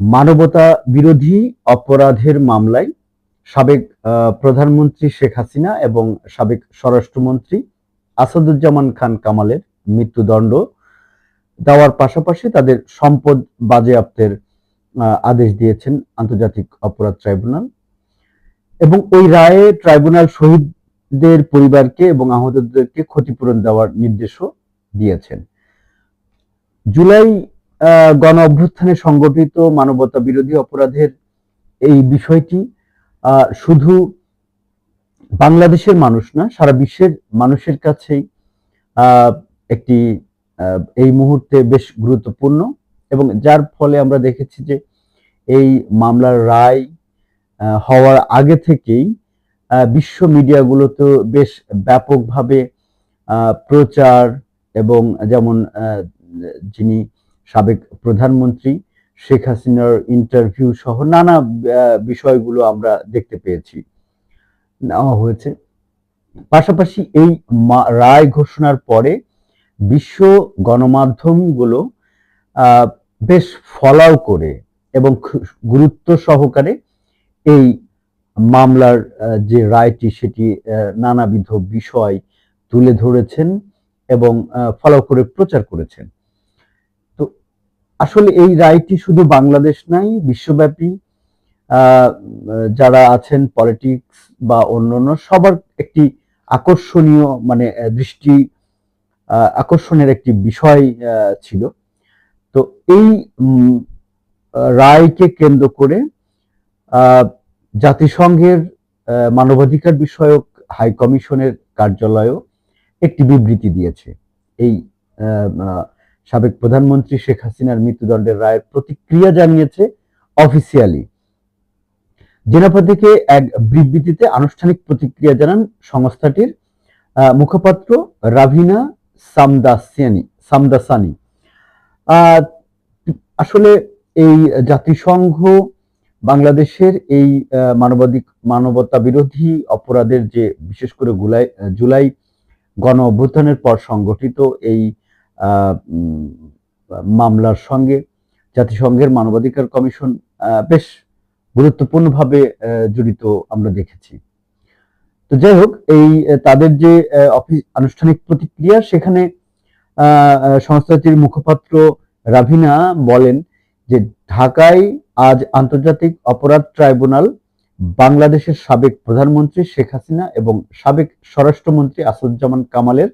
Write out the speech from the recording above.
মানবতা বিরোধী অপরাধের মামলায় সাবেক প্রধানমন্ত্রী শেখ হাসিনা এবং সাবেক স্বরাষ্ট্রমন্ত্রী আসাদুজ্জামান খান কামালের মৃত্যুদণ্ড দেওয়ার পাশাপাশি তাদের সম্পদ বাজেয়াপ্তের আদেশ দিয়েছেন আন্তর্জাতিক অপরাধ ট্রাইব্যুনাল। এবং ওই রায়ে ট্রাইব্যুনাল শহীদদের পরিবারকে এবং আহতদেরকে ক্ষতিপূরণ দেওয়ার নির্দেশও দিয়েছেন। জুলাই গণ অভ্যুত্থানে সংগঠিত মানবতা বিরোধী অপরাধের এই বিষয়টি শুধু বাংলাদেশের মানুষ না, সারা বিশ্বের মানুষের কাছেই একটি এই মুহূর্তে বেশ গুরুত্বপূর্ণ এবং যার ফলে আমরা দেখেছি যে এই মামলার রায় হওয়ার আগে থেকেই বিশ্ব মিডিয়াগুলোতে বেশ ব্যাপকভাবে প্রচার এবং যেমন যিনি সাবেক প্রধানমন্ত্রী শেখ হাসিনার ইন্টারভিউ সহ নানা বিষয়গুলো আমরা দেখতে পেয়েছি। নেওয়া হয়েছে। পাশাপাশি এই রায় ঘোষণার পরে বিশ্ব গণমাধ্যমগুলো বেশ ফলাও করে এবং গুরুত্ব সহকারে এই মামলার যে রায়টি সেটি নানাবিধ বিষয় তুলে ধরেছেন এবং ফলাও করে প্রচার করেছেন। আসলে এই রায়টি শুধু বাংলাদেশ নাই, বিশ্বব্যাপী যারা আছেন পলিটিক্স বা অন্যান্য সবার একটি আকর্ষণীয় মানে দৃষ্টি আকর্ষণের একটি বিষয় ছিল। তো এই রায়কে কেন্দ্র করে জাতিসংঘের মানবাধিকার বিষয়ক হাই কমিশনের কার্যালয়ও একটি বিবৃতি দিয়েছে। এই সাবেক প্রধানমন্ত্রী শেখ হাসিনার মৃত্যুদণ্ডের রায়ের প্রতিক্রিয়া জানিয়েছে অফিসিয়ালি। জেনাপা থেকে এক বিবৃতিতে আনুষ্ঠানিক প্রতিক্রিয়া জানান সংস্থাটির মুখপাত্র রাভিনা সামদাসিয়ানি সামদাসানি। আসলে এই জাতিসংঘ বাংলাদেশের এই মানবাধিক মানবতা বিরোধী অপরাধের যে বিশেষ করে গুলাই জুলাই গণ অভ্যুত্থানের পর সংগঠিত এই মামলার সঙ্গে জাতিসংঘের মানবাধিকার কমিশন বেশ গুরুত্বপূর্ণভাবে জড়িত আমরা দেখেছি। তো যাই হোক, এই, তাদের যে অফিস, আনুষ্ঠানিক প্রতিক্রিয়া, সেখানে সংস্থাটির মুখপাত্র রাভিনা বলেন যে ঢাকায় আজ আন্তর্জাতিক অপরাধ ট্রাইব্যুনাল বাংলাদেশের সাবেক প্রধানমন্ত্রী শেখ হাসিনা এবং সাবেক স্বরাষ্ট্রমন্ত্রী আসাদুজ্জামান কামালের